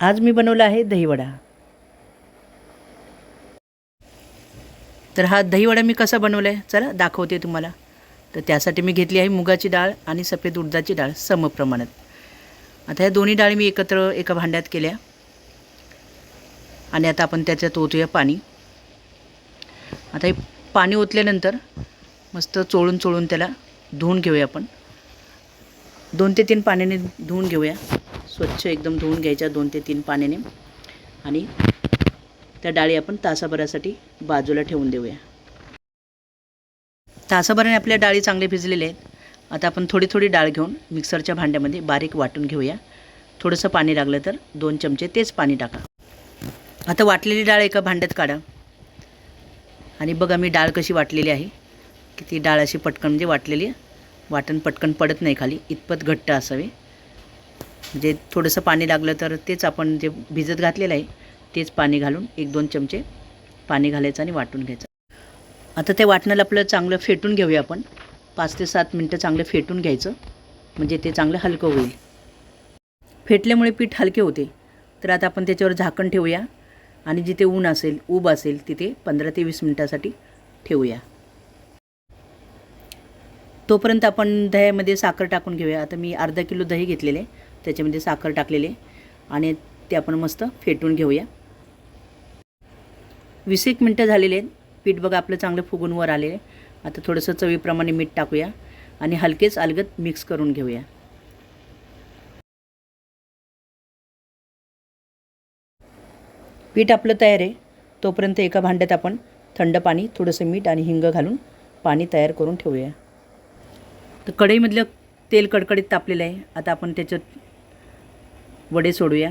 आज मी बनवला आहे दहीवडा. तर हा दहीवडा मी कसा बनवला आहे चला दाखवते तुम्हाला. तर त्यासाठी मी घेतली आहे मुगाची डाळ आणि सफेद उडदाची डाळ समप्रमाणात. आता ह्या दोन्ही डाळी मी एकत्र एका भांड्यात केल्या. आणि आता आपण त्याच्यात ओतूया पाणी. आता हे पाणी ओतल्यानंतर मस्त चोळून चोळून त्याला धुवून घेऊया आपण. दोन ते तीन पाण्याने धुवून घेऊया. स्वच्छ एकदम धुवून घ्यायच्या दोन ते तीन पाण्याने. आणि त्या डाळी आपण तासाभरासाठी बाजूला ठेवून देऊया. तासाभराने आपल्या डाळी चांगले भिजलेले आहेत. आता आपण थोडी थोडी डाळ घेऊन मिक्सरच्या भांड्यामध्ये बारीक वाटून घेऊया. थोडंसं पाणी लागलं तर दोन चमचे तेच पाणी टाका. आता वाटलेली डाळ एका भांड्यात काढा. आणि बघा मी डाळ कशी वाटलेली आहे. की ती डाळ अशी पटकन म्हणजे वाटलेली आहे. वाटण पटकन पडत नाही खाली. इतपत घट्ट असावे. म्हणजे थोडंसं पाणी लागलं तर तेच आपण जे भिजत घातलेलं आहे तेच पाणी घालून एक दोन चमचे पाणी घालायचं आणि वाटून घ्यायचं. आता ते वाटणाला आपलं चांगलं फेटून घेऊया आपण. पाच ते सात मिनटं चांगलं फेटून घ्यायचं म्हणजे ते चांगलं हलकं होईल. फेटल्यामुळे पीठ हलके होते. तर आता आपण त्याच्यावर झाकण ठेवूया आणि जिथे ऊन असेल ऊब असेल तिथे पंधरा ते वीस मिनटासाठी ठेवूया. तोपर्यंत आपण दह्यामध्ये साखर टाकून घेऊया. आता मी अर्धा किलो दही घेतलेले त्याच्यामध्ये साखर टाकलेले आणि ते आपण मस्त फेटून घेऊया. वीस एक मिनटं झालेले आहेत. पीठ बघा आपलं चांगलं फुगून वर आलेलं आहे. आता थोडंसं चवीप्रमाणे मीठ टाकूया आणि हलकेच अलगत मिक्स करून घेऊया. पीठ आपलं तयार आहे. तोपर्यंत एका भांड्यात आपण थंड पाणी थोडंसं मीठ आणि हिंग घालून पाणी तयार करून ठेवूया. तर कढईमधलं तेल कडकडीत तापलेलं आहे. आता आपण त्याच्यात वडे सोडूया.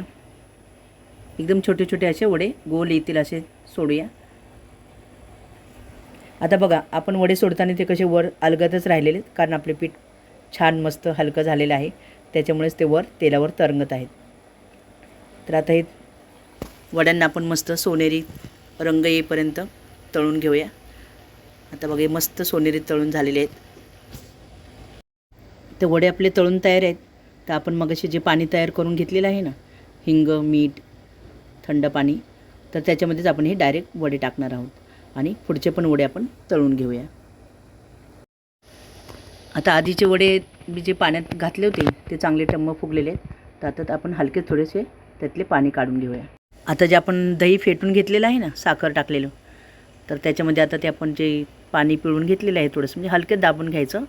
एकदम छोटे छोटे असे वडे गोल येतील असे सोडूया. आता बघा आपण वडे सोडताना ते कसे वर अलगतच राहिलेले आहेत कारण आपले पीठ छान मस्त हलकं झालेलं आहे. त्याच्यामुळेच ते वर तेलावर तरंगत आहेत. तर आता हे वड्यांना आपण मस्त सोनेरी रंग येईपर्यंत तळून घेऊया. आता बघा हे मस्त सोनेरी तळून झालेले आहेत. ते वडे आपले तळून तयार आहेत. तर आपण मग असे जे पाणी तयार करून घेतलेलं आहे ना हिंग मीठ थंड पाणी तर त्याच्यामध्येच आपण हे डायरेक्ट वडे टाकणार आहोत. आणि पुढचे पण वडे आपण तळून घेऊया. आता आधीचे वडे मी जे पाण्यात घातले होते ते चांगले टम्म फुगलेले आहेत. तर आता आपण हलके थोडेसे त्यातले पाणी काढून घेऊया. आता जे आपण दही फेटून घेतलेलं आहे ना साखर टाकलेलं तर त्याच्यामध्ये आता ते आपण जे पाणी पिळून घेतलेलं आहे थोडंसं म्हणजे हलके दाबून घ्यायचं.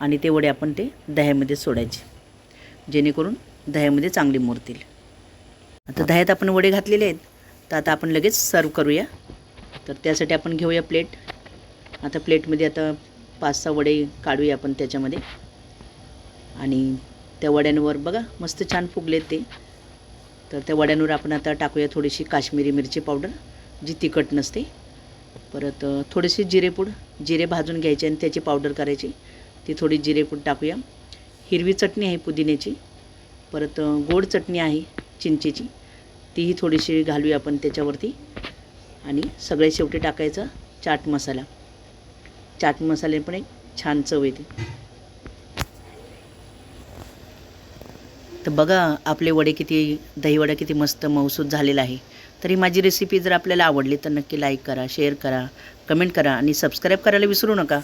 आणि ते वडे आपण ते दह्यामध्ये सोडायचे. जेणेकरून दह्यामध्ये चांगले मुरतील आता दह्यात आपण वडे घातलेले आहेत. तर आता आपण लगेच सर्व करूया. तर त्यासाठी आपण घेऊया प्लेट. आता प्लेटमध्ये आता पाच सहा वडे काढूया आपण त्याच्यामध्ये. आणि त्या वड्यांवर बघा मस्त छान फुगलेत ते. तर त्या वड्यांवर आपण आता टाकूया थोडीशी काश्मीरी मिरची पावडर जी तिखट नसते. परत थोडीशी जिरेपूड जिरे भाजून घ्यायचे आणि त्याची पावडर करायची. ती थोडी जिरेपूड टाकूया. हिरवी चटणी आहे पुदिन्याची परत गोड चटणी आहे चिंचेची. तीही थोडीशी घालूया आपण त्याच्यावरती. आणि सगळे शेवटी टाकायचं चाट मसाला. चाट मसाले पण एक छान चव येते. तर बघा आपले वडे किती दहीवडा किती मस्त मौसूद झालेला आहे. तर ही माझी रेसिपी जर आपल्याला आवडली तर नक्की लाईक करा शेअर करा कमेंट करा आणि सबस्क्राईब करायला विसरू नका.